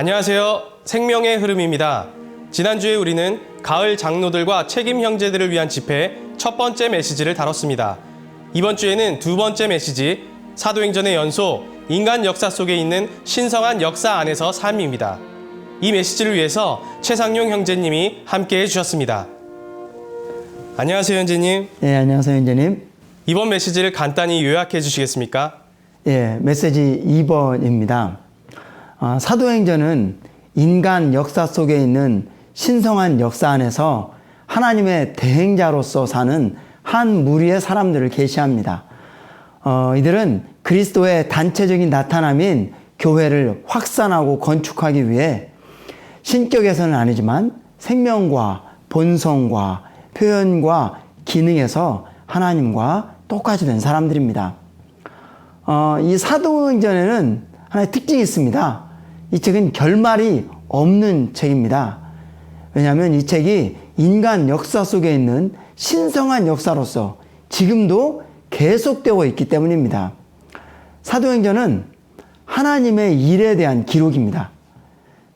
안녕하세요. 생명의 흐름입니다. 지난주에 우리는 가을 장로들과 책임 형제들을 위한 집회 첫 번째 메시지를 다뤘습니다. 이번 주에는 두 번째 메시지 사도행전의 연소 인간 역사 속에 있는 신성한 역사 안에서 삶입니다. 이 메시지를 위해서 최상용 형제님이 함께 해주셨습니다. 안녕하세요, 형제님. 예, 안녕하세요, 현재님. 이번 메시지를 간단히 요약해 주시겠습니까? 예, 메시지 2번입니다. 아, 사도행전은 인간 역사 속에 있는 신성한 역사 안에서 하나님의 대행자로서 사는 한 무리의 사람들을 계시합니다. 어, 이들은 그리스도의 단체적인 나타남인 교회를 확산하고 건축하기 위해 신격에서는 아니지만 생명과 본성과 표현과 기능에서 하나님과 똑같이 된 사람들입니다. 어, 이 사도행전에는 하나의 특징이 있습니다. 이 책은 결말이 없는 책입니다. 왜냐하면 이 책이 인간 역사 속에 있는 신성한 역사로서 지금도 계속되고 있기 때문입니다. 사도행전은 하나님의 일에 대한 기록입니다.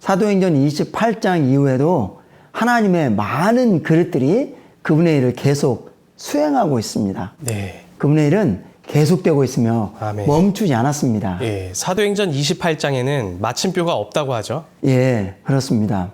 사도행전 28장 이후에도 하나님의 많은 그릇들이 그분의 일을 계속 수행하고 있습니다. 네. 그분의 일은 계속되고 있으며 아멘. 멈추지 않았습니다. 예, 사도행전 28장에는 마침표가 없다고 하죠. 예, 그렇습니다.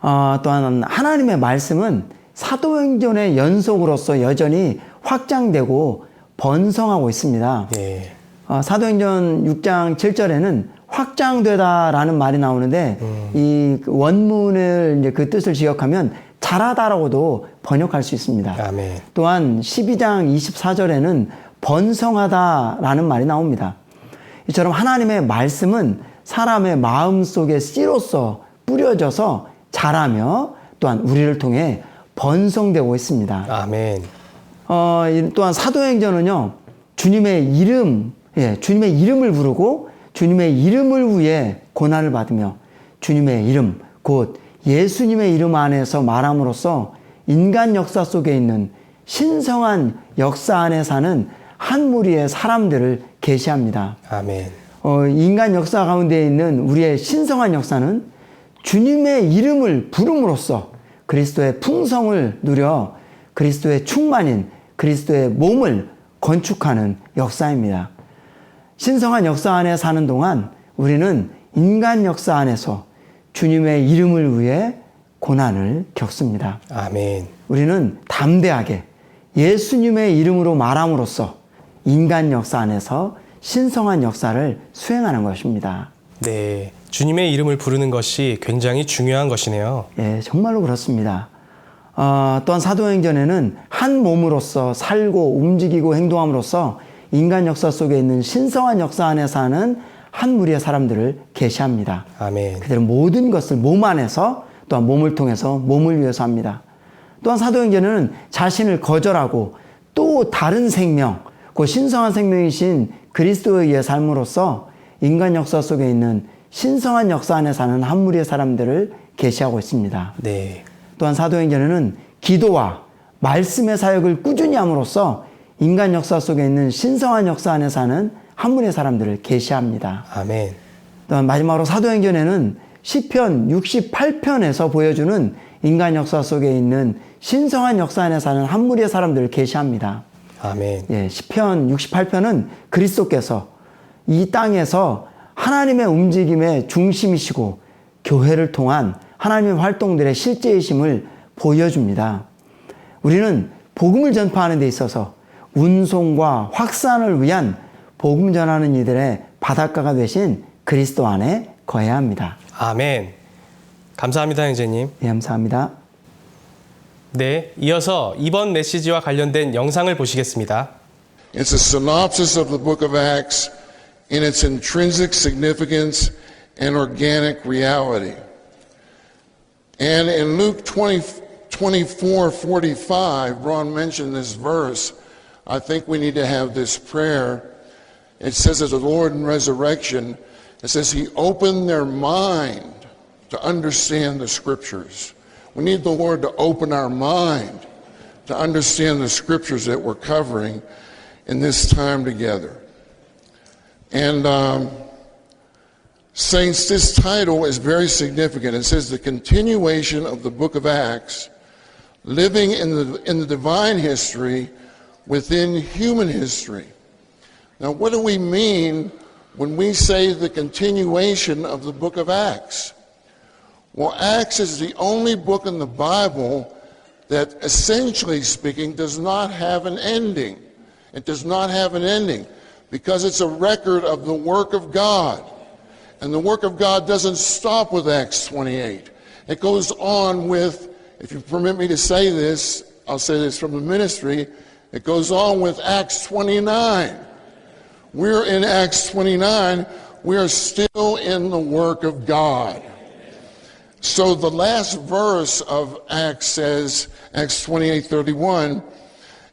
어, 또한 하나님의 말씀은 사도행전의 연속으로서 여전히 확장되고 번성하고 있습니다. 예. 어, 사도행전 6장 7절에는 확장되다라는 말이 나오는데 이 원문을 이제 그 뜻을 기억하면 자라다라고도 번역할 수 있습니다. 아멘. 또한 12장 24절에는 번성하다라는 말이 나옵니다. 이처럼 하나님의 말씀은 사람의 마음 속에 씨로서 뿌려져서 자라며 또한 우리를 통해 번성되고 있습니다. 아멘. 어, 이- 또한 사도행전은요, 주님의 이름, 예, 주님의 이름을 부르고 주님의 이름을 위해 고난을 받으며 주님의 이름, 곧 예수님의 이름 안에서 말함으로써 인간 역사 속에 있는 신성한 역사 안에 사는 한 무리의 사람들을 계시합니다. 아멘. 어, 인간 역사 가운데 있는 우리의 신성한 역사는 주님의 이름을 부름으로써 그리스도의 풍성을 누려 그리스도의 충만인 그리스도의 몸을 건축하는 역사입니다. 신성한 역사 안에 사는 동안 우리는 인간 역사 안에서 주님의 이름을 위해 고난을 겪습니다. 아멘. 우리는 담대하게 예수님의 이름으로 말함으로써 인간 역사 안에서 신성한 역사를 수행하는 것입니다. 네. 주님의 이름을 부르는 것이 굉장히 중요한 것이네요. 예, 정말로 그렇습니다. 어, 또한 사도행전에는 한 몸으로서 살고 움직이고 행동함으로써 인간 역사 속에 있는 신성한 역사 안에 사는 한 무리의 사람들을 계시합니다. 아멘. 그들은 모든 것을 몸 안에서 또한 몸을 통해서 몸을 위해서 합니다. 또한 사도행전에는 자신을 거절하고 또 다른 생명, 그 신성한 생명이신 그리스도에 의해 삶으로써 인간 역사 속에 있는 신성한 역사 안에 사는 한 무리의 사람들을 계시하고 있습니다. 네. 또한 사도행전에는 기도와 말씀의 사역을 꾸준히 함으로써 인간 역사 속에 있는 신성한 역사 안에 사는 한 무리의 사람들을 계시합니다. 아멘. 또한 마지막으로 사도행전에는 시편 68편에서 보여주는 인간 역사 속에 있는 신성한 역사 안에 사는 한 무리의 사람들을 계시합니다. 아멘. 예, 시편 68편은 그리스도께서 이 땅에서 하나님의 움직임의 중심이시고 교회를 통한 하나님의 활동들의 실제이심을 보여줍니다. 우리는 복음을 전파하는 데 있어서 운송과 확산을 위한 복음 전하는 이들의 바닷가가 되신 그리스도 안에 거해야 합니다. 아멘. 감사합니다, 형제님. 예, 감사합니다. 네. 이어서 이번 메시지와 관련된 영상을 보시겠습니다. It's a synopsis of the book of Acts in its intrinsic significance and organic reality. And in Luke 20, 24 45, Ron mentioned this verse. I think we need to have this prayer. It says, as the Lord in resurrection, it says, He opened their mind to understand the scriptures. We need the Lord to open our mind to understand the scriptures that we're covering in this time together. And um, Saints, this title is very significant. It says the continuation of the book of Acts, living in the, in the divine history within human history. Now, what do we mean when we say the continuation of the book of Acts? Well, Acts is the only book in the Bible that, essentially speaking, does not have an ending. It does not have an ending because it's a record of the work of God. And the work of God doesn't stop with Acts 28. It goes on with, if you permit me to say this, I'll say this from the ministry, it goes on with Acts 29. We're in Acts 29. We are still in the work of God. So the last verse of Acts says, Acts 28 31,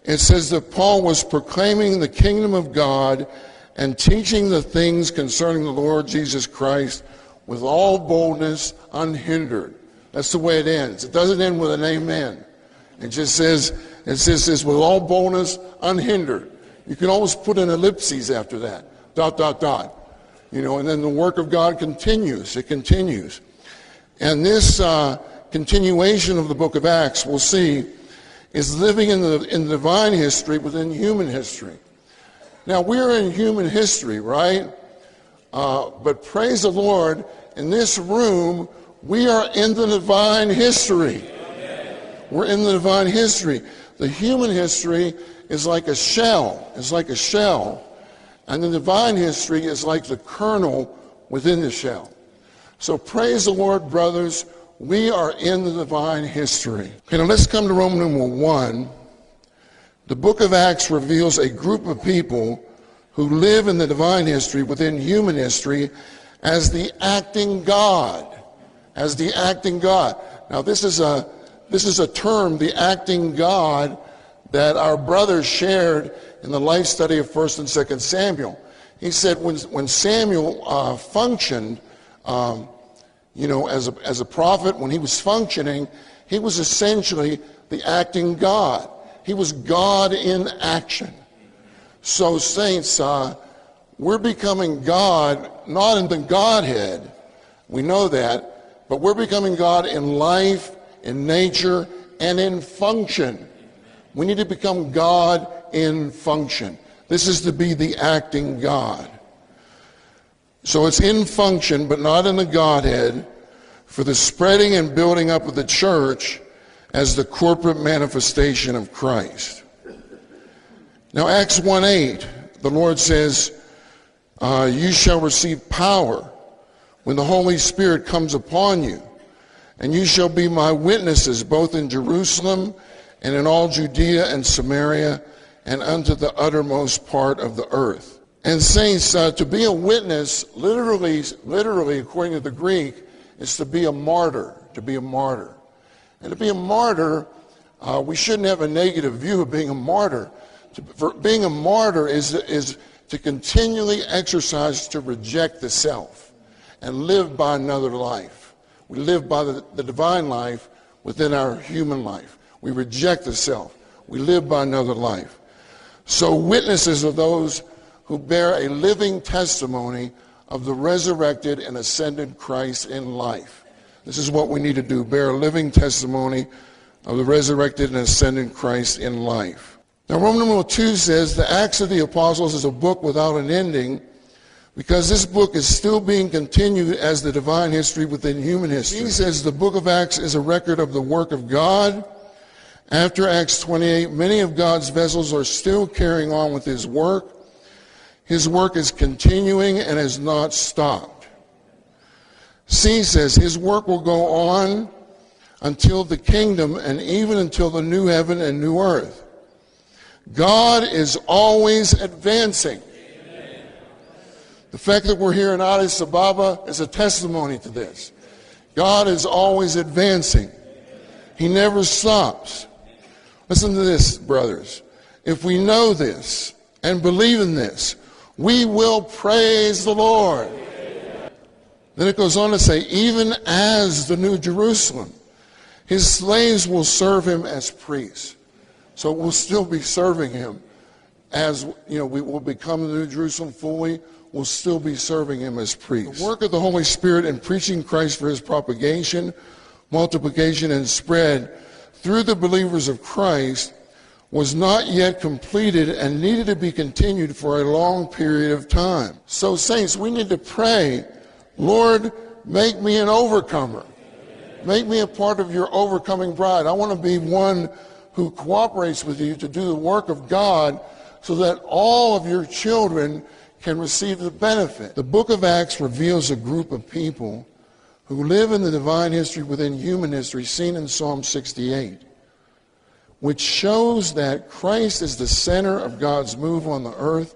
it says that Paul was proclaiming the kingdom of God and teaching the things concerning the Lord Jesus Christ with all boldness, unhindered. That's the way it ends. It doesn't end with an amen. It just says, it says this with all boldness, unhindered. You can always put an ellipses after that. Dot, dot, dot. You know, and then the work of God continues. It continues. And this uh, continuation of the book of Acts, we'll see, is living in the, in the divine history within human history. Now, we're in human history, right? Uh, but praise the Lord, in this room, we are in the divine history. We're in the divine history. The human history is like a shell, it's like a shell. And the divine history is like the kernel within the shell. So praise the Lord, brothers. We are in the divine history. Okay, now let's come to Roman numeral 1. The book of Acts reveals a group of people who live in the divine history within human history as the acting God. As the acting God. Now this is a this is a term, the acting God, that our brothers shared in the life study of 1st and 2nd Samuel. He said when, when Samuel uh, functioned, um, you know, as a, as a prophet, when he was functioning, he was essentially the acting God. He was God in action. So, saints, uh, we're becoming God, not in the Godhead, we know that, but we're becoming God in life, in nature, and in function. We need to become God in function. This is to be the acting God. So it's in function, but not in the Godhead, for the spreading and building up of the church as the corporate manifestation of Christ. Now, Acts 1 8, the Lord says, uh, You shall receive power when the Holy Spirit comes upon you, and you shall be my witnesses both in Jerusalem and in all Judea and Samaria and unto the uttermost part of the earth. And saints, uh, to be a witness, literally, literally, according to the Greek, is to be a martyr. To be a martyr, and to be a martyr, uh, we shouldn't have a negative view of being a martyr. To, for being a martyr is is to continually exercise to reject the self and live by another life. We live by the, the divine life within our human life. We reject the self. We live by another life. So witnesses are those who bear a living testimony of the resurrected and ascended Christ in life. This is what we need to do bear a living testimony of the resurrected and ascended Christ in life. Now, Roman numeral 2 says the Acts of the Apostles is a book without an ending because this book is still being continued as the divine history within human history. He says the book of Acts is a record of the work of God. After Acts 28, many of God's vessels are still carrying on with his work. His work is continuing and has not stopped. C says his work will go on until the kingdom and even until the new heaven and new earth. God is always advancing. The fact that we're here in Addis Ababa is a testimony to this. God is always advancing. He never stops. Listen to this, brothers. If we know this and believe in this, we will praise the Lord. Then it goes on to say, even as the New Jerusalem, his slaves will serve him as priests. So we'll still be serving him as you know, we will become the New Jerusalem fully, We'll still be serving him as priests. The work of the Holy Spirit in preaching Christ for his propagation, multiplication, and spread through the believers of Christ was not yet completed and needed to be continued for a long period of time. So, saints, we need to pray, Lord, make me an overcomer. Make me a part of your overcoming bride. I want to be one who cooperates with you to do the work of God so that all of your children can receive the benefit. The book of Acts reveals a group of people who live in the divine history within human history seen in Psalm 68, which shows that Christ is the center of God's move on the earth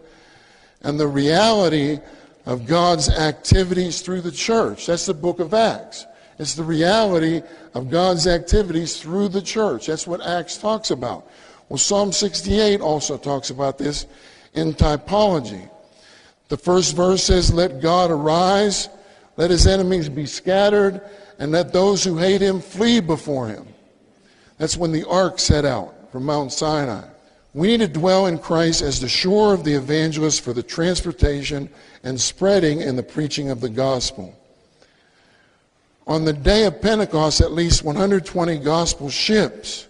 and the reality of God's activities through the church. That's the book of Acts. It's the reality of God's activities through the church. That's what Acts talks about. Well, Psalm 68 also talks about this in typology. The first verse says, Let God arise, let his enemies be scattered, and let those who hate him flee before him. That's when the ark set out from Mount Sinai. We need to dwell in Christ as the shore of the evangelist for the transportation and spreading and the preaching of the gospel. On the day of Pentecost, at least 120 gospel ships,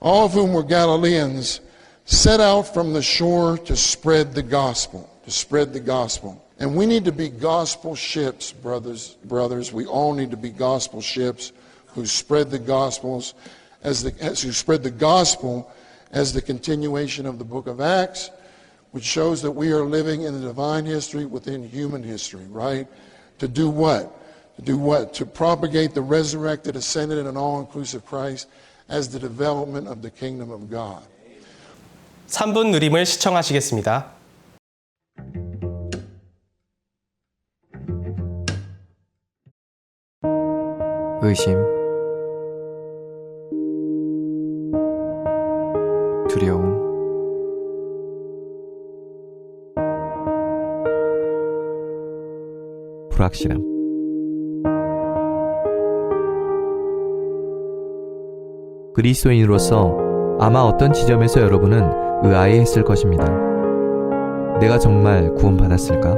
all of whom were Galileans, set out from the shore to spread the gospel, to spread the gospel. And we need to be gospel ships, brothers, brothers. We all need to be gospel ships who spread the gospels as the as who spread the gospel as the continuation of the book of Acts, which shows that we are living in the divine history within human history, right? To do what? To do what? To propagate the resurrected, ascended, and all-inclusive Christ as the development of the kingdom of God. 3분 누림을 시청하시겠습니다. 의심, 두려움, 불확실함. 그리스도인으로서 아마 어떤 지점에서 여러분은 의아해했을 것입니다. 내가 정말 구원받았을까?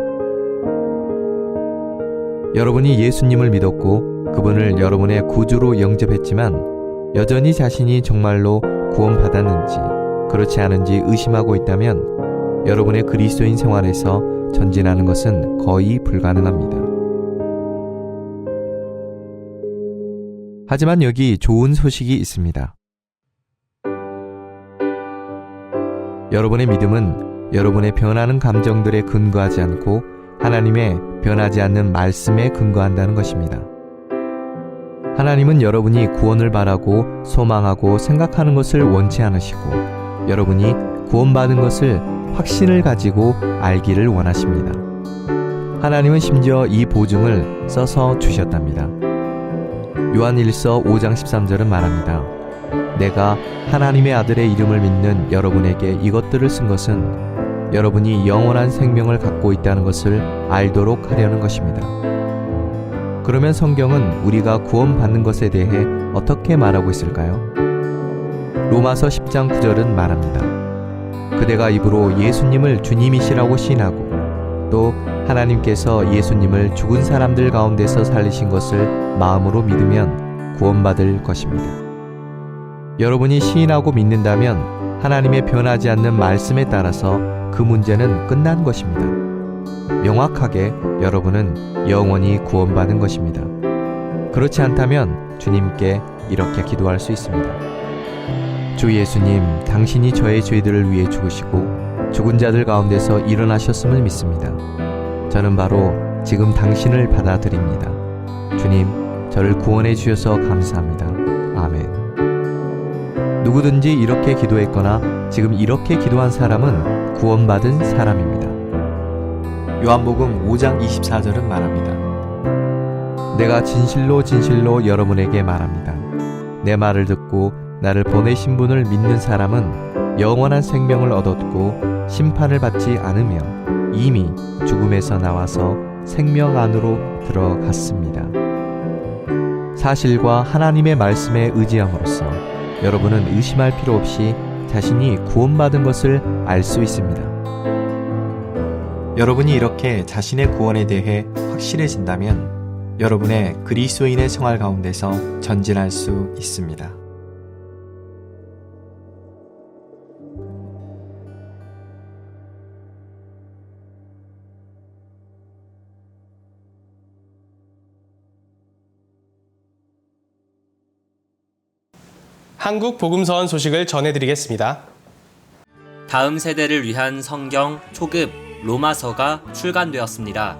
여러분이 예수님을 믿었고 그분을 여러분의 구주로 영접했지만 여전히 자신이 정말로 구원받았는지 그렇지 않은지 의심하고 있다면 여러분의 그리스도인 생활에서 전진하는 것은 거의 불가능합니다. 하지만 여기 좋은 소식이 있습니다. 여러분의 믿음은 여러분의 변하는 감정들에 근거하지 않고 하나님의 변하지 않는 말씀에 근거한다는 것입니다. 하나님은 여러분이 구원을 바라고 소망하고 생각하는 것을 원치 않으시고 여러분이 구원받은 것을 확신을 가지고 알기를 원하십니다. 하나님은 심지어 이 보증을 써서 주셨답니다. 요한 1서 5장 13절은 말합니다. 내가 하나님의 아들의 이름을 믿는 여러분에게 이것들을 쓴 것은 여러분이 영원한 생명을 갖고 있다는 것을 알도록 하려는 것입니다. 그러면 성경은 우리가 구원받는 것에 대해 어떻게 말하고 있을까요? 로마서 10장 9절은 말합니다. 그대가 입으로 예수님을 주님이시라고 신하고 또 하나님께서 예수님을 죽은 사람들 가운데서 살리신 것을 마음으로 믿으면 구원받을 것입니다. 여러분이 시인하고 믿는다면 하나님의 변하지 않는 말씀에 따라서 그 문제는 끝난 것입니다. 명확하게 여러분은 영원히 구원받은 것입니다. 그렇지 않다면 주님께 이렇게 기도할 수 있습니다. 주 예수님, 당신이 저의 죄들을 위해 죽으시고 죽은 자들 가운데서 일어나셨음을 믿습니다. 저는 바로 지금 당신을 받아들입니다. 주님, 저를 구원해 주셔서 감사합니다. 아멘. 누구든지 이렇게 기도했거나 지금 이렇게 기도한 사람은 구원받은 사람입니다. 요한복음 5장 24절은 말합니다. 내가 진실로 진실로 여러분에게 말합니다. 내 말을 듣고 나를 보내신 분을 믿는 사람은 영원한 생명을 얻었고 심판을 받지 않으며 이미 죽음에서 나와서 생명 안으로 들어갔습니다. 사실과 하나님의 말씀에 의지함으로써 여러분은 의심할 필요 없이 자신이 구원받은 것을 알 수 있습니다. 여러분이 이렇게 자신의 구원에 대해 확실해진다면 여러분의 그리스도인의 생활 가운데서 전진할 수 있습니다. 한국 복음서원 소식을 전해드리겠습니다. 다음 세대를 위한 성경 초급 로마서가 출간되었습니다.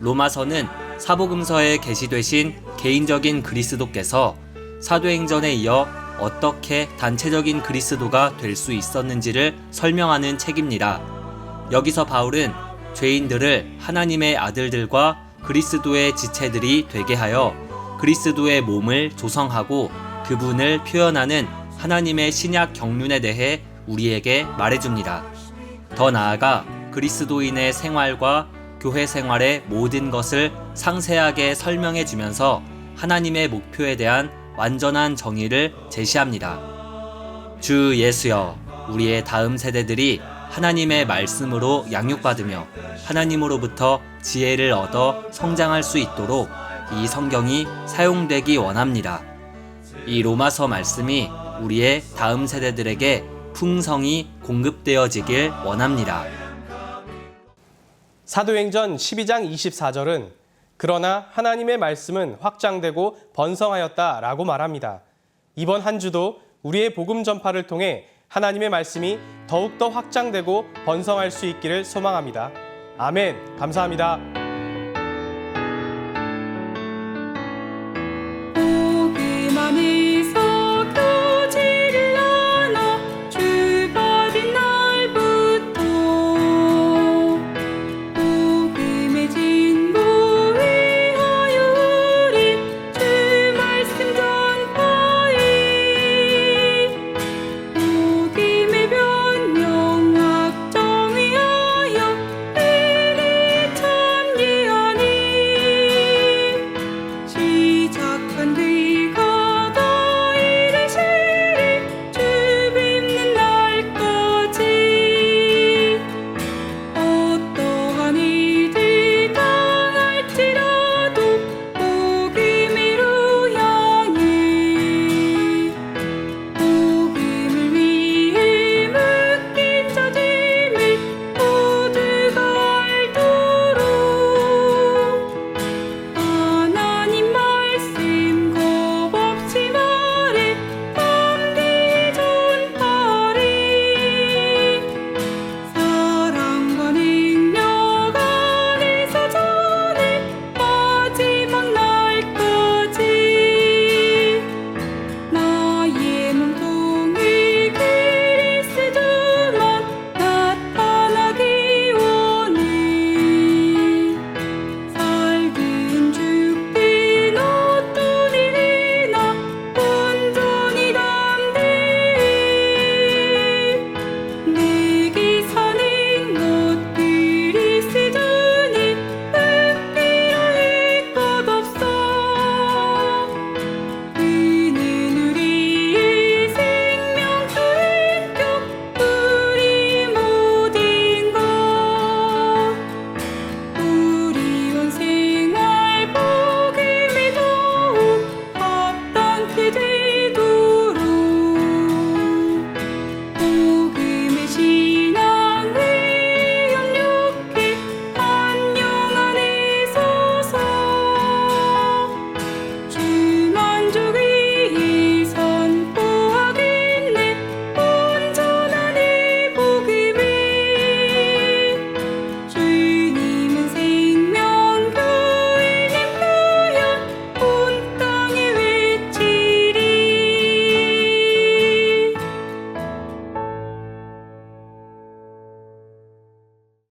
로마서는 사복음서에 게시되신 개인적인 그리스도께서 사도행전에 이어 어떻게 단체적인 그리스도가 될 수 있었는지를 설명하는 책입니다. 여기서 바울은 죄인들을 하나님의 아들들과 그리스도의 지체들이 되게 하여 그리스도의 몸을 조성하고 그분을 표현하는 하나님의 신약 경륜에 대해 우리에게 말해줍니다. 더 나아가 그리스도인의 생활과 교회 생활의 모든 것을 상세하게 설명해 주면서 하나님의 목표에 대한 완전한 정의를 제시합니다. 주 예수여, 우리의 다음 세대들이 하나님의 말씀으로 양육받으며 하나님으로부터 지혜를 얻어 성장할 수 있도록 이 성경이 사용되기 원합니다. 이 로마서 말씀이 우리의 다음 세대들에게 풍성히 공급되어지길 원합니다. 사도행전 12장 24절은 그러나 하나님의 말씀은 확장되고 번성하였다 라고 말합니다. 이번 한 주도 우리의 복음 전파를 통해 하나님의 말씀이 더욱더 확장되고 번성할 수 있기를 소망합니다. 아멘. 감사합니다.